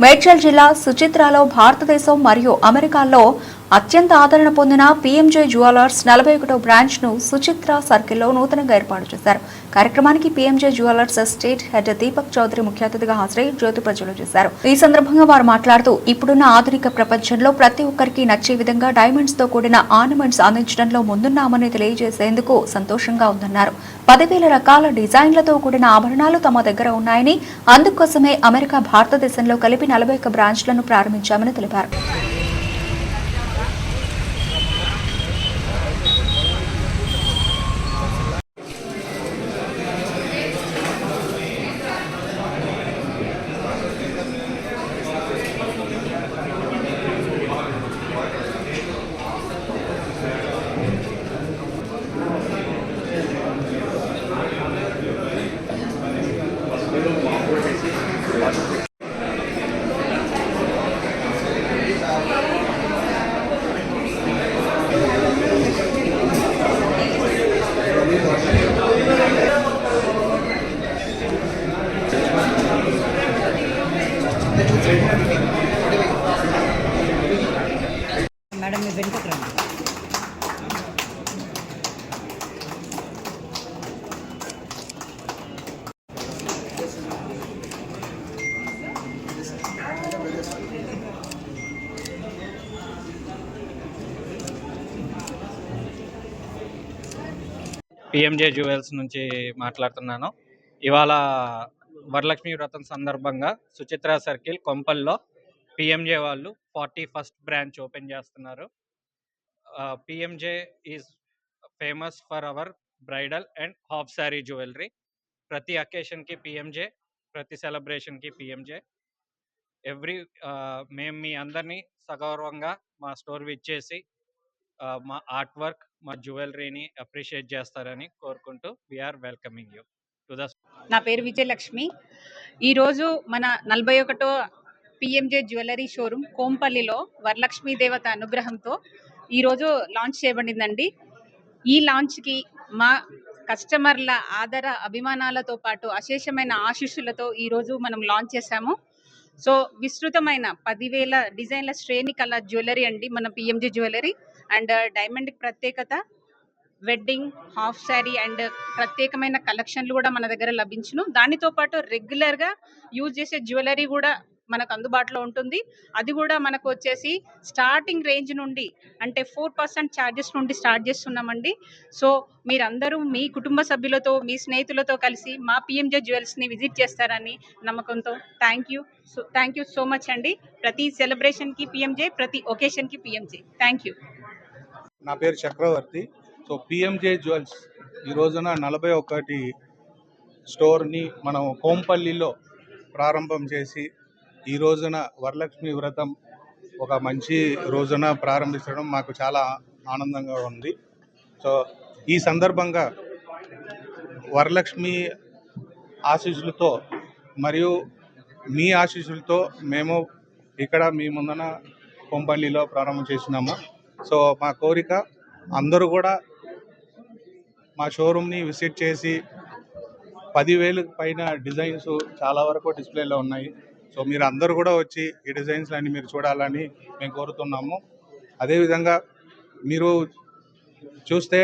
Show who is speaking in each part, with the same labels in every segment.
Speaker 1: మేడ్చల్ జిల్లా సుచిత్రాలో భారతదేశం మరియు అమెరికాలో అత్యంత ఆదరణ పొందిన పీఎంజే జ్యువెలర్స్ నలభై ఒకటో బ్రాంచ్ను సుచిత్ర సర్కిల్లో నూతనంగా ఏర్పాటు చేశారు. కార్యక్రమానికి PMJ jewellers state head Deepak Chaudhary ముఖ్య అతిథిగా హాజరై జ్యోతి ప్రజలు చేశారు. ఈ సందర్భంగా వారు మాట్లాడుతూ ఇప్పుడున్న ఆధునిక ప్రపంచంలో ప్రతి ఒక్కరికి నచ్చే విధంగా డైమండ్స్తో కూడిన ఆర్నమెంట్స్ అందించడంలో ముందున్నామని తెలియజేసేందుకు సంతోషంగా ఉందన్నారు. పదివేల రకాల డిజైన్లతో కూడిన ఆభరణాలు తమ దగ్గర ఉన్నాయని అందుకోసమే అమెరికా భారతదేశంలో కలిపి నలభై ఒక్క బ్రాంచ్లను ప్రారంభించామని తెలిపారు.
Speaker 2: రండి
Speaker 3: పిఎంజే జ్యువెల్స్ నుంచి మాట్లాడుతున్నాను. ఇవాళ వరలక్ష్మి వ్రతం సందర్భంగా సుచిత్ర సర్కిల్ కొంపల్లో పిఎంజే వాళ్ళు ఫార్టీ ఫస్ట్ బ్రాంచ్ ఓపెన్ చేస్తున్నారు. PMJ is famous for our bridal and half sari jewellery ప్రతి అకేషన్కి పిఎంజే ప్రతి సెలబ్రేషన్కి పిఎంజే ఎవ్రీ మేము మీ అందరినీ సగౌరవంగా మా స్టోర్ విచ్చేసి మా ఆర్ట్ వర్క్ మా జ్యువెలరీని అప్రిషియేట్ చేస్తారని కోరుకుంటూ we're welcoming you to the
Speaker 4: నా పేరు విజయలక్ష్మి. ఈరోజు మన నలభై ఒకటో పిఎంజే జ్యువెలరీ షోరూమ్ కోంపల్లిలో వరలక్ష్మీ దేవత అనుగ్రహంతో ఈరోజు లాంచ్ చేయబడిందండి. ఈ లాంచ్కి మా కస్టమర్ల ఆదర అభిమానాలతో పాటు అశేషమైన ఆశీస్సులతో ఈరోజు మనం లాంచ్ చేశాము. సో విస్తృతమైన పదివేల డిజైన్ల శ్రేణి కల జ్యువెలరీ అండి మన పిఎంజే జ్యువెలరీ. అండ్ డైమండ్ ప్రత్యేకత వెడ్డింగ్ హాఫ్ శారీ అండ్ ప్రత్యేకమైన కలెక్షన్లు కూడా మన దగ్గర లభించును. దానితో పాటు రెగ్యులర్గా యూజ్ చేసే జ్యువెలరీ కూడా మనకు అందుబాటులో ఉంటుంది. అది కూడా మనకు వచ్చేసి స్టార్టింగ్ రేంజ్ నుండి అంటే ఫోర్ పర్సెంట్ ఛార్జెస్ నుండి స్టార్ట్ చేస్తున్నామండి. సో మీరందరూ మీ కుటుంబ సభ్యులతో మీ స్నేహితులతో కలిసి మా పిఎంజే జ్యువెల్స్ని విజిట్ చేస్తారని నమ్మకంతో thank you so thank you so much అండి. ప్రతి సెలబ్రేషన్కి పిఎంజే ప్రతి ఒకేషన్కి పిఎంజే థ్యాంక్ యూ
Speaker 5: నా పేరు చక్రవర్తి. సో పిఎంజే జ్యువెల్స్ ఈ రోజున నలభై ఒకటి స్టోర్ని మనం కోంపల్లిలో ప్రారంభం చేసి ఈ రోజున వరలక్ష్మి వ్రతం ఒక మంచి రోజున ప్రారంభించడం మాకు చాలా ఆనందంగా ఉంది. సో ఈ సందర్భంగా వరలక్ష్మి ఆశీస్సులతో మరియు మీ ఆశీస్సులతో మేము ఇక్కడ మీ ముందన కొంపల్లిలో ప్రారంభం చేసినాము. సో మా కోరిక అందరూ కూడా మా షోరూమ్ని విజిట్ చేసి పదివేలు పైన డిజైన్స్ చాలా వరకు డిస్ప్లేలో ఉన్నాయి. సో మీరు అందరూ కూడా వచ్చి ఈ డిజైన్స్ అన్ని మీరు చూడాలని మేము కోరుతున్నాము. అదేవిధంగా మీరు చూస్తే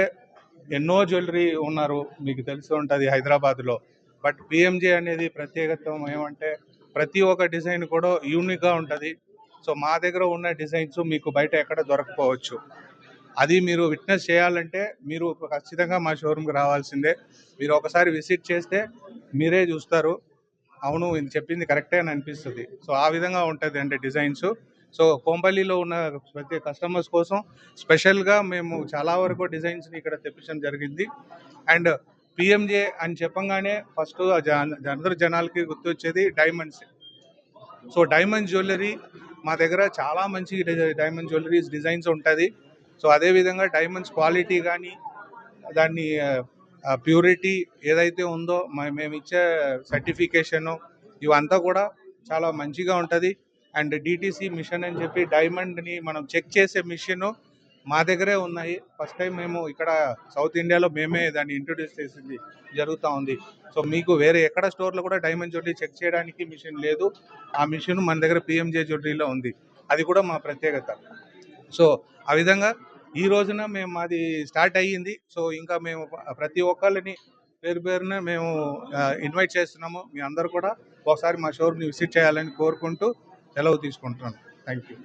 Speaker 5: ఎన్నో జ్యువెలరీ ఉన్నారు మీకు తెలిసి ఉంటుంది హైదరాబాద్లో. బట్ పిఎంజే అనేది ప్రత్యేకత్వం ఏమంటే ప్రతి ఒక్క డిజైన్ కూడా యూనిక్గా ఉంటుంది. సో మా దగ్గర ఉన్న డిజైన్స్ మీకు బయట ఎక్కడ దొరకపోవచ్చు. అది మీరు విట్నెస్ చేయాలంటే మీరు ఖచ్చితంగా మా షోరూమ్కి రావాల్సిందే. మీరు ఒకసారి విజిట్ చేస్తే మీరే చూస్తారు. అవును ఇది చెప్పింది కరెక్టే అని అనిపిస్తుంది. సో ఆ విధంగా ఉంటుంది అంటే డిజైన్స్. సో కోంపల్లిలో ఉన్న ప్రతి కస్టమర్స్ కోసం స్పెషల్గా మేము చాలా వరకు డిజైన్స్ని ఇక్కడ తెప్పించడం జరిగింది. అండ్ పిఎంజే అని చెప్పంగానే ఫస్ట్ అందరు జనాలకి గుర్తొచ్చేది డైమండ్స్. సో డైమండ్ జ్యువెలరీ మా దగ్గర చాలా మంచి డైమండ్ జ్యువెలరీస్ డిజైన్స్ ఉంటుంది. సో అదేవిధంగా డైమండ్స్ క్వాలిటీ కానీ దాన్ని ప్యూరిటీ ఏదైతే ఉందో మేమిచ్చే మేము ఇచ్చే సర్టిఫికేషను ఇవంతా కూడా చాలా మంచిగా ఉంటుంది. అండ్ డిటీసీ మిషన్ అని చెప్పి డైమండ్ని మనం చెక్ చేసే మిషన్ మా దగ్గరే ఉన్నాయి. ఫస్ట్ టైం మేము ఇక్కడ సౌత్ ఇండియాలో మేమే దాన్ని ఇంట్రొడ్యూస్ చేసింది జరుగుతూ ఉంది. సో మీకు వేరే ఎక్కడ స్టోర్లో కూడా డైమండ్ జ్యువెలరీ చెక్ చేయడానికి మిషన్ లేదు. ఆ మిషన్ మన దగ్గర పిఎంజే జ్యువెలరీలో ఉంది. అది కూడా మా ప్రత్యేకత. సో ఆ విధంగా ఈ రోజున మేము మాది స్టార్ట్ అయ్యింది. సో ఇంకా మేము ప్రతి ఒక్కళ్ళని పేరు పేరున మేము ఇన్వైట్ చేస్తున్నాము. మీ అందరూ కూడా ఒకసారి మా షోరూమ్ని విజిట్ చేయాలని కోరుకుంటూ సెలవు తీసుకుంటున్నాను. Thank you